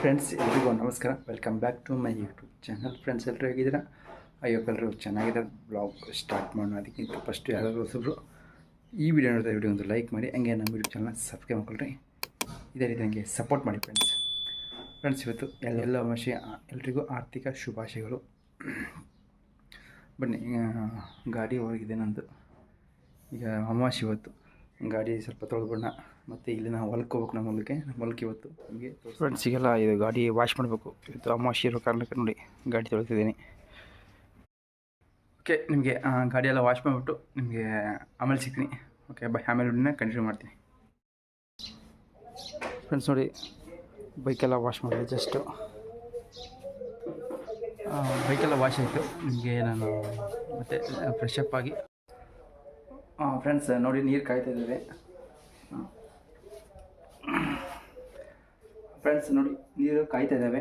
Friends ಎಲ್ರಿಗೂ ನಮಸ್ಕಾರ. Welcome back to my YouTube channel friends ಎಲ್ಲರೂ ಹೇಗಿದ್ದೀರಾ? ಅಯ್ಯೋ ಎಲ್ಲರೂ ಚೆನ್ನಾಗಿದೆ ಬ್ಲಾಗ್ ಸ್ಟಾರ್ಟ್ ಮಾಡೋಣ ಅದಕ್ಕಿಂತ ಫಸ್ಟ್ ಯಾರಾದರೂ ಹೊಸಬ್ರು, ಈ ವಿಡಿಯೋ ನೋಡಿದ್ರೆ ವಿಡಿಯೋ ಒಂದು ಲೈಕ್ ಮಾಡಿ. ಹಂಗೆ ನಮ್ಮ ಯೂಟ್ಯೂಬ್ ಚಾನಲ್ ಸಬ್ಸ್ಕ್ರೈಬ್ ಮಾಡ್ಕೊಳ್ರಿ. ಇದೇ ರೀತಿ ನನಗೆ ಸಪೋರ್ಟ್ ಮಾಡಿ ಫ್ರೆಂಡ್ಸ್ ಫ್ರೆಂಡ್ಸ್ ಇವತ್ತು ಎಲ್ಲ ವಿಷಯ ಎಲ್ರಿಗೂ ಆರ್ಥಿಕ ಶುಭಾಶಯಗಳು. ಬನ್ನಿ ಗಾಡಿ ಹೋಗಿದೆ ನಂದು. ಈಗ ಅಮಾವಾಸ್ಯೆ ಇವತ್ತು. ಗಾಡಿ ಸ್ವಲ್ಪ ತೊಳೆದ್ಬಿಡೋಣ ಮತ್ತು ಇಲ್ಲಿ ನಾವು ಹೊಲಕ್ಕೆ ಹೋಗ್ಬೇಕು ನಮ್ಮ ಹೊಲಕ್ಕೆ ನಮ್ಮ ಹೊಲಕ್ಕೆ ಇವತ್ತು. ನಿಮಗೆ ಫ್ರೆಂಡ್ಸಿಗೆಲ್ಲ ಇದು ಗಾಡಿ ವಾಶ್ ಮಾಡಬೇಕು. ಇವತ್ತು ಅಮಾವಾಸ್ಯೆ ಇರೋ ಕಾರಣಕ್ಕೆ ನೋಡಿ ಗಾಡಿ ತೊಳಿತಿದ್ದೀನಿ ಓಕೆ ನಿಮಗೆ ಗಾಡಿಯೆಲ್ಲ ಎಲ್ಲ ವಾಶ್ ಮಾಡಿಬಿಟ್ಟು ನಿಮಗೆ ಆಮೇಲೆ ಸಿಗ್ತೀನಿ. ಓಕೆ ಬೈ ಆಮೇಲೆ ಕಂಟಿನ್ಯೂ ಮಾಡ್ತೀನಿ. ಫ್ರೆಂಡ್ಸ್ ನೋಡಿ ಬೈಕೆಲ್ಲ ವಾಶ್ ಮಾಡಿದೆ ಜಸ್ಟು ಬೈಕೆಲ್ಲ ವಾಶ್ ಆಯಿತು. ನಿಮಗೆ ನಾನು ಮತ್ತೆ ಫ್ರೆಶ್ ಅಪ್ ಆಗಿ. ಫ್ರೆಂಡ್ಸ್ ನೋಡಿ ನೀರು ಕಾಯ್ತಾ ಇದ್ದೇವೆ. ಫ್ರೆಂಡ್ಸ್ ನೋಡಿ, ನೀರು ಕಾಯ್ತಾ ಇದ್ದಾವೆ.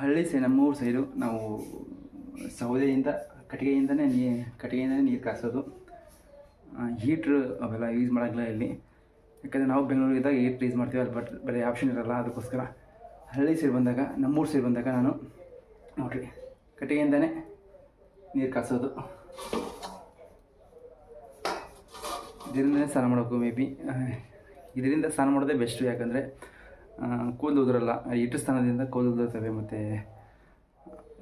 ಹಳ್ಳಿ ಸೈ ನಮ್ಮೂರು ಸೈಡು ನಾವು ಸೌದೆಯಿಂದ, ಕಟ್ಟಿಗೆಯಿಂದನೇ ನೀ, ಕಟ್ಟಿಗೆಯಿಂದನೇ ನೀರು ಕಾಯಿಸೋದು. ಹೀಟ್ರ್ ಅವೆಲ್ಲ ಯೂಸ್ ಮಾಡೋಂಗಿಲ್ಲ ಇಲ್ಲಿ. ಯಾಕಂದರೆ ನಾವು ಬೆಂಗಳೂರಿದ್ದಾಗ ಹೀಟ್ರ್ ಯೂಸ್ ಮಾಡ್ತೀವಿ, ಅಲ್ಲಿ ಬಟ್ ಬರೀ ಆಪ್ಷನ್ ಇರಲ್ಲ ಅದಕ್ಕೋಸ್ಕರ. ಹಳ್ಳಿ ಸೈಡ್ ಬಂದಾಗ ನಮ್ಮೂರು ಸೈಡ್ ಬಂದಾಗ ನಾನು ನೋಡಿರಿ, ಕಟ್ಟಿಗೆಯಿಂದನೇ ನೀರು ಕಾಯಿಸೋದು. ಇದರಿಂದನೇ ಸ್ನಾನ ಮಾಡಬೇಕು ಮೇ ಬಿ ಇದರಿಂದ ಸ್ನಾನ ಮಾಡೋದೇ ಬೆಸ್ಟು ಯಾಕಂದರೆ ಕೂದಲು ಉದ್ರಲ್ಲ ಇಟ್ಟು ಸ್ಥಾನದಿಂದ ಕೂದಲು ಮತ್ತು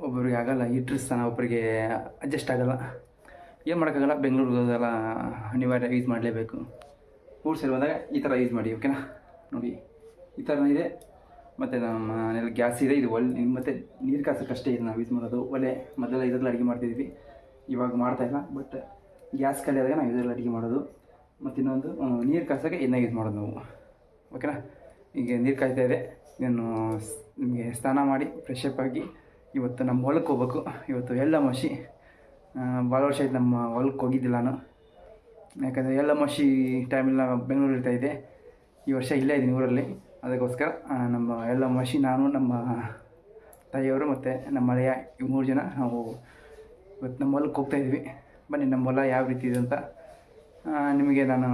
ಒಬ್ಬರಿಗೆ ಆಗೋಲ್ಲ ಹಿಟ್ರು ಸ್ಥಾನ ಒಬ್ಬರಿಗೆ ಅಡ್ಜಸ್ಟ್ ಆಗೋಲ್ಲ. ಏನು ಮಾಡೋಕ್ಕಾಗಲ್ಲ? ಬೆಂಗಳೂರಿಗೆ ಹೋದೆಲ್ಲ ಅನಿವಾರ್ಯ ಯೂಸ್ ಮಾಡಲೇಬೇಕು. ಊರು ಸೇರಿ ಬಂದಾಗ ಈ ಥರ ಯೂಸ್ ಮಾಡಿ ಓಕೆನಾ ನೋಡಿ, ಈ ಥರ ಇದೆ. ಮತ್ತು ನಮ್ಮ ಮನೇಲಿ ಗ್ಯಾಸ್ ಇದೆ, ಇದು ಒಲೆ ಮತ್ತು ನೀರು ಕಾಸೋಕ್ಕಷ್ಟೇ ಇದು ನಾವು ಯೂಸ್ ಮಾಡೋದು. ಒಲೆ ಮೊದಲೆಲ್ಲ ಇದರಲ್ಲಿ ಅಡುಗೆ ಮಾಡ್ತಿದ್ವಿ. ಇವಾಗ ಮಾಡ್ತಾಯಿಲ್ಲ ಬಟ್ ಗ್ಯಾಸ್ ಖಾಲಿ ನಾವು ಇದರಲ್ಲಿ ಅಡುಗೆ ಮಾಡೋದು. ಮತ್ತು ಇನ್ನೊಂದು ನೀರು ಕಾಸೋಕ್ಕೆ ಇದನ್ನ ಯೂಸ್ ಮಾಡೋದು ನಾವು. ಓಕೆನಾ ಈಗ ನೀರು ಕಾಯ್ತಾ ಇದೆ. ನಾನು ನಿಮಗೆ ಸ್ನಾನ ಮಾಡಿ ಫ್ರೆಶ್ ಅಪ್ ಆಗಿ ಇವತ್ತು ನಮ್ಮ ಹೊಲಕ್ಕೆ ಹೋಗ್ಬೇಕು. ಇವತ್ತು ಎಳ್ಳ ಮಸಿ ಭಾಳ ವರ್ಷ ಆಯ್ತು ನಮ್ಮ ಹೊಲಕ್ಕೆ ಹೋಗಿದ್ದಿಲ್ಲ ನಾನು. ಯಾಕಂದರೆ ಎಳ್ಳ ಮಸಿ ಟೈಮಲ್ಲಿ ನಾನು ಬೆಂಗಳೂರು ಇರ್ತಾ ಇದ್ದೆ ಈ ವರ್ಷ ಇಲ್ಲೇ ಇದ್ದೀನಿ ಊರಲ್ಲಿ. ಅದಕ್ಕೋಸ್ಕರ ನಮ್ಮ ಎಲ್ಲ ಮಸಿ ನಾನು, ನಮ್ಮ ತಾಯಿಯವರು ಮತ್ತು ನಮ್ಮ ಮಳೆಯ ಈ ಮೂರು ಜನ ನಾವು ಇವತ್ತು ನಮ್ಮ ಹೊಲಕ್ಕೆ ಹೋಗ್ತಾ ಇದ್ವಿ. ಬನ್ನಿ, ನಮ್ಮ ಹೊಲ ಯಾವ ರೀತಿ ಇದೆ ಅಂತ. ನಿಮಗೆ ನಾನು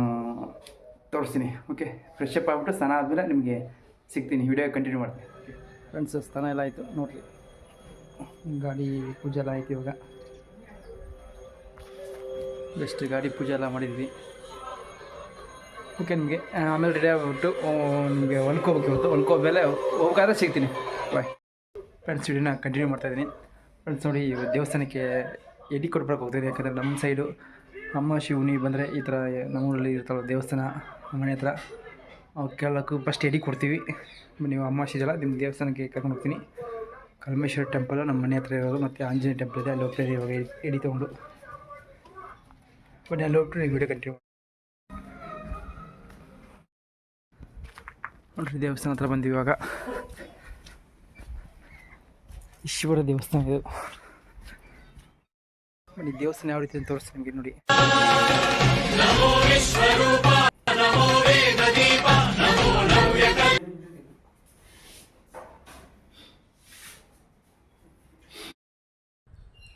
ತೋರಿಸ್ತೀನಿ. ಓಕೆ ಫ್ರೆಶ್ ಅಪ್ ಆಗ್ಬಿಟ್ಟು ಸ್ನಾನ ಆದಮೇಲೆ ನಿಮಗೆ ಸಿಗ್ತೀನಿ. ವಿಡಿಯೋ ಕಂಟಿನ್ಯೂ ಮಾಡ್ತೀನಿ. ಫ್ರೆಂಡ್ಸ್ ಸ್ನಾನ ಎಲ್ಲ ಆಯಿತು. ನೋಡಿರಿ. ಗಾಡಿ ಪೂಜೆ ಎಲ್ಲ ಆಯ್ತು ಇವಾಗ. ಜಸ್ಟ್ ಗಾಡಿ ಪೂಜೆ ಎಲ್ಲ ಮಾಡಿದ್ವಿ. ಓಕೆ ನಿಮಗೆ ಆಮೇಲೆ ರೆಡಿ ಆಗಿಬಿಟ್ಟು ನಿಮಗೆ ಹೊಲ್ಕೋಬೇಕು ಇವತ್ತು. ಹೊಲ್ಕೋದ್ಮೇಲೆ ಹೋಗ್ಬೇಕಾದ್ರೆ ಸಿಗ್ತೀನಿ. ಬಾಯ್ ಫ್ರೆಂಡ್ಸ್ ವಿಡಿಯೋನ ಕಂಟಿನ್ಯೂ ಮಾಡ್ತಾಯಿದ್ದೀನಿ ಫ್ರೆಂಡ್ಸ್ ನೋಡಿ ದೇವಸ್ಥಾನಕ್ಕೆ ಎಡಿ ಕೊಡ್ಬೇಕು ಹೋಗ್ತಾಯಿದೆ ಯಾಕಂದರೆ ನಮ್ಮ ಸೈಡು ನಮ್ಮ ಶಿವನಿ ಬಂದರೆ ಈ ಥರ, ನಮ್ಮೂರಲ್ಲಿ ಇರ್ತಾವೆ ದೇವಸ್ಥಾನ. ಮನೆ ಹತ್ರ. ಅವು ಕೇಳೋಕ್ಕೂ ಫಸ್ಟ್ ಎಡಿ ಕೊಡ್ತೀವಿ. ನೀವು ಅಮಾವಾಸ್ಯೆ ಇದೆಯಲ್ಲ ನಿಮ್ಮ ದೇವಸ್ಥಾನಕ್ಕೆ ಕರ್ಕೊಂಡು ಹೋಗ್ತೀನಿ. ಕಲ್ಮೇಶ್ವರ ಟೆಂಪಲ್ ನಮ್ಮ ಮನೆ ಹತ್ರ ಇರೋದು. ಮತ್ತು ಆಂಜನೇಯ ಟೆಂಪಲ್ ಇದೆ. ಅಲ್ಲಿ ಹೋಗ್ತಾಯಿದ್ದೀವಿ ಇವಾಗ ಎಡಿ- ತೊಗೊಂಡು. ಬನ್ನಿ, ಅಲ್ಲಿ ಹೋಗ್ಬಿಟ್ಟು ವಿಡಿಯೋ ಕಂಟಿನ್ಯೂ ನೋಡ್ರಿ, ದೇವಸ್ಥಾನ ಹತ್ರ ಬಂದಿವಿ ಇವಾಗ. ಈಶ್ವರ ದೇವಸ್ಥಾನ ಇದು. ಬನ್ನಿ, ದೇವಸ್ಥಾನ ಯಾವ ರೀತಿ ತೋರಿಸ್ತೀನಿ ನೋಡಿ.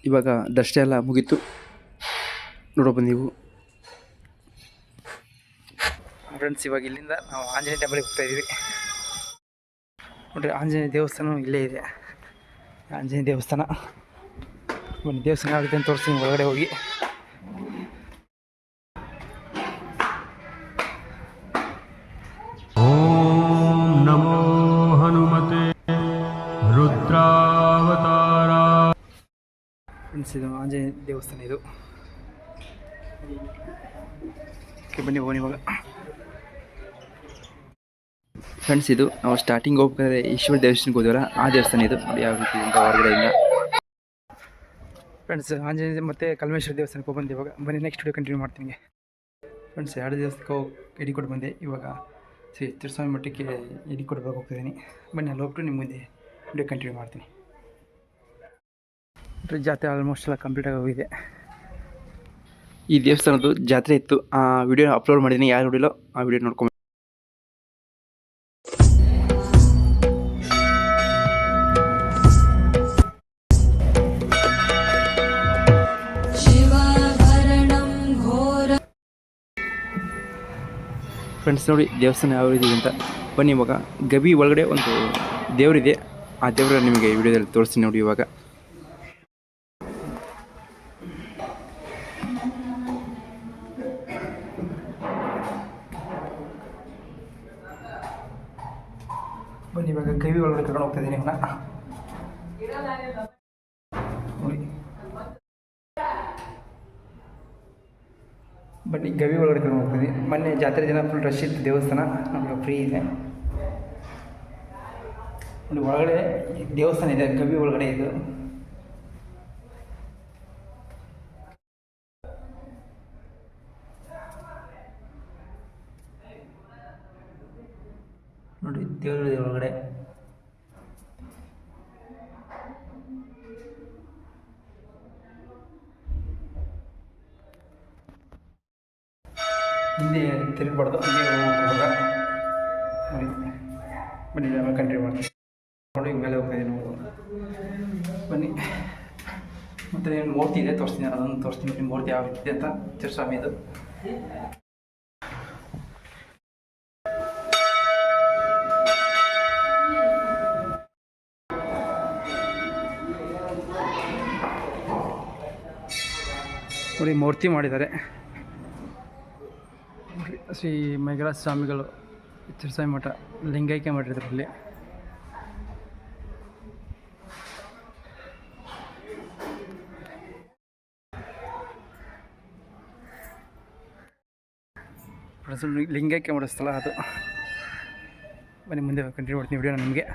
ಇವಾಗ ದರ್ಶನ ಎಲ್ಲ ಮುಗೀತು. ನೋಡೋ ನೀವು. ಫ್ರೆಂಡ್ಸ್ ಇವಾಗ ಇಲ್ಲಿಂದ ನಾವು ಆಂಜನೇಯ ಟೆಂಪಲ್ಗೆ ಹೋಗ್ತಾ ಇದ್ದೀವಿ. ನೋಡ್ರಿ, ಆಂಜನೇಯ ದೇವಸ್ಥಾನ ಇಲ್ಲೇ ಇದೆ. ಆಂಜನೇಯ ದೇವಸ್ಥಾನ. ಬನ್ನಿ, ದೇವಸ್ಥಾನ ಆಗುತ್ತೆ ಅಂತ ತೋರಿಸ್ತೀನಿ, ಒಳಗಡೆ ಹೋಗಿ. ಫ್ರೆಂಡ್ಸ್ ಇದು ಆಂಜನೇಯ ದೇವಸ್ಥಾನ ಇದು. ಬನ್ನಿ ಹೋಗಿ ಇವಾಗ. ಫ್ರೆಂಡ್ಸ್ ಇದು ನಾವು ಸ್ಟಾರ್ಟಿಂಗ್ ಹೋಗ್ಬೇಕಾದ್ರೆ ಈಶ್ವರ ದೇವಸ್ಥಾನಕ್ಕೆ ಹೋದ್ವಲ್ಲ, ಆ ದೇವಸ್ಥಾನ ಇದು. ಯಾವ ರೀತಿ ಹೊರಗಡೆ ಹೊರಗಡೆಯಿಂದ ಫ್ರೆಂಡ್ಸ್ ಆಂಜನೇಯ ಮತ್ತು ಕಲ್ಮೇಶ್ವರ ದೇವಸ್ಥಾನಕ್ಕೆ ಹೋಗಿ ಬಂದೆ ಇವಾಗ. ಬನ್ನಿ ನೆಕ್ಸ್ಟ್ ವಿಡಿಯೋ ಕಂಟಿನ್ಯೂ ಮಾಡ್ತೀನಿ ಫ್ರೆಂಡ್ಸ್ ಎರಡು ದೇವಸ್ಥಾನಕ್ಕೆ ಹೋಗಿ ಎಡಿ ಕೊಟ್ಟು ಬಂದೆ. ಇವಾಗ ಶ್ರೀ ತಿರುಸ್ವಾಮಿ ಮಠಕ್ಕೆ ಎಡಿ ಕೊಡ್ಬೇಕು ಹೋಗ್ತಿದ್ದೀನಿ ಬನ್ನಿ, ಅಲ್ಲಿ ಹೋಗ್ಬಿಟ್ಟು ನಿಮ್ಮ ಮುಂದೆ ವಿಡಿಯೋ ಕಂಟಿನ್ಯೂ ಮಾಡ್ತೀನಿ. ಜಾತ್ರೆ ಆಲ್ಮೋಸ್ಟ್ ಎಲ್ಲ ಕಂಪ್ಲೀಟಾಗಿ ಹೋಗಿದೆ. ಈ ದೇವಸ್ಥಾನದ್ದು ಜಾತ್ರೆ ಇತ್ತು. ಆ ವಿಡಿಯೋ ಅಪ್ಲೋಡ್ ಮಾಡಿದ್ದೀನಿ ಯಾರು ನೋಡಿಲ್ಲೋ, ಆ ವಿಡಿಯೋ ನೋಡ್ಕೊಂಡು ಫ್ರೆಂಡ್ಸ್ ನೋಡಿ ದೇವಸ್ಥಾನ ಯಾವ ರೀತಿ ಅಂತ. ಬನ್ನಿ ಇವಾಗ ಗಬಿ ಒಳಗಡೆ ಒಂದು ದೇವರಿದೆ. ಆ ದೇವರ ನಿಮಗೆ ವಿಡಿಯೋದಲ್ಲಿ ತೋರಿಸ್ತೀನಿ ನೋಡಿ ಇವಾಗ. ಬನ್ನಿ, ಇವಾಗ ಗವಿ ಒಳಗಡೆ ಕರ್ಕೊಂಡು ಹೋಗ್ತಾ ಇದ್ದೀನಿ ಬನ್ನಿ, ಗವಿ ಒಳಗಡೆ ಕರ್ಕೊಂಡು ಹೋಗ್ತಿದ್ವಿ ಮೊನ್ನೆ ಜಾತ್ರೆ ದಿನ ಫುಲ್ ರಶ್ ಇತ್ತು ದೇವಸ್ಥಾನ. ನಮಗೆ ಫ್ರೀ ಇದೆ ಒಳಗಡೆ ದೇವಸ್ಥಾನ ಇದೆ, ಗವಿ ಒಳಗಡೆ ಇದು. ನೋಡಿ ದೇವ್ರ ಒಳಗಡೆ. ಹಿಂದೆ ತಿರುಗಬಾರ್ದು ನೋಡಿ, ಬನ್ನಿ ಕಂಟಿನ್ಯೂ ಮಾಡ್ತೀನಿ ನೋಡಿ ಮೇಲೆ ಹೋಗ್ತಾ ಇದ್ದೀನಿ ನಾವು ಬನ್ನಿ. ಮತ್ತು ಮೂರ್ತಿ ಇದೆ, ತೋರಿಸ್ತೀನಿ, ಅದನ್ನು ತೋರಿಸ್ತೀನಿ ಮೂರ್ತಿ ಯಾವ ಇದೆ ಅಂತ. ತಿರುಸ್ವಾಮಿದು ನೋಡಿ, ಮೂರ್ತಿ ಮಾಡಿದ್ದಾರೆ. ಶ್ರೀ ಮೇಘರಾಜ ಸ್ವಾಮಿಗಳು ತಿರ್ಸಾಯಿ ಮಠ ಲಿಂಗೈಕ್ಯ ಮಾಡಿರ್ತಾರೆ ಇಲ್ಲಿ ಮಠ ಸ್ಥಳ ಅದು. ಬನ್ನಿ, ಮುಂದೆ ಕಂಟಿನ್ಯೂ ಮಾಡ್ತೀನಿ ವಿಡಿಯೋ ನಿಮಗೆ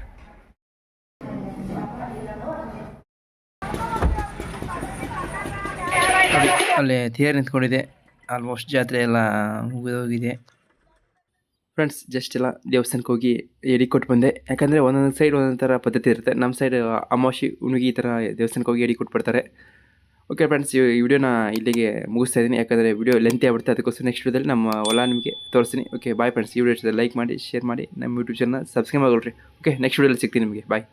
ನೋಡಿ ಅಲ್ಲಿ ತೇರು ನಿಂತ್ಕೊಂಡಿದೆ ಆಲ್ಮೋಸ್ಟ್ ಜಾತ್ರೆ ಎಲ್ಲ ಮುಗಿದೋಗಿದೆ. ಫ್ರೆಂಡ್ಸ್ ಜಸ್ಟ್ ಎಲ್ಲ ದೇವಸ್ಥಾನಕ್ಕೆ ಹೋಗಿ ಎಡಿ ಕೊಟ್ಟು ಬಂದೆ. ಯಾಕಂದರೆ ಒಂದೊಂದು ಸೈಡ್ ಒಂದೊಂದು ಥರ ಪದ್ಧತಿ ಇರುತ್ತೆ. ನಮ್ಮ ಸೈಡ್ ಅಮಾವಾಸ್ಯೆ ಉಣುಗಿ ಈ ಥರ ದೇವಸ್ಥಾನಕ್ಕೆ ಹೋಗಿ ಎಡಿ ಕೊಟ್ಬಿಡ್ತಾರೆ ಓಕೆ ಫ್ರೆಂಡ್ಸ್ ಈ ವಿಡಿಯೋನ ಇಲ್ಲಿಗೆ ಮುಗಿಸ್ತಾ ಇದ್ದೀನಿ. ಯಾಕಂದರೆ ವಿಡಿಯೋ ಲೆಂತಿ ಆಗ್ಬಿಡುತ್ತೆ. ಅದಕ್ಕೋಸ್ಕರ ನೆಕ್ಸ್ಟ್ ವಿಡಿಯೋದಲ್ಲಿ ನಮ್ಮ ಹೊಲ ನಿಮಗೆ ತೋರಿಸ್ತೀನಿ. ಓಕೆ ಬಾಯ್ ಫ್ರೆಂಡ್ಸ್ ಈ ವಿಡಿಯೋ ಲೈಕ್ ಮಾಡಿ ಶೇರ್ ಮಾಡಿ. ನಮ್ಮ ಯೂಟ್ಯೂಬ್ ಚಾನಲ್ ಸಬ್ಸ್ಕ್ರೈಬ್ ಆಗೋಳ್ರಿ ಓಕೆ ನೆಕ್ಸ್ಟ್ ವಿಡಿಯೋದಲ್ಲಿ ಸಿಗ್ತೀನಿ ನಿಮಗೆ. ಬಾಯ್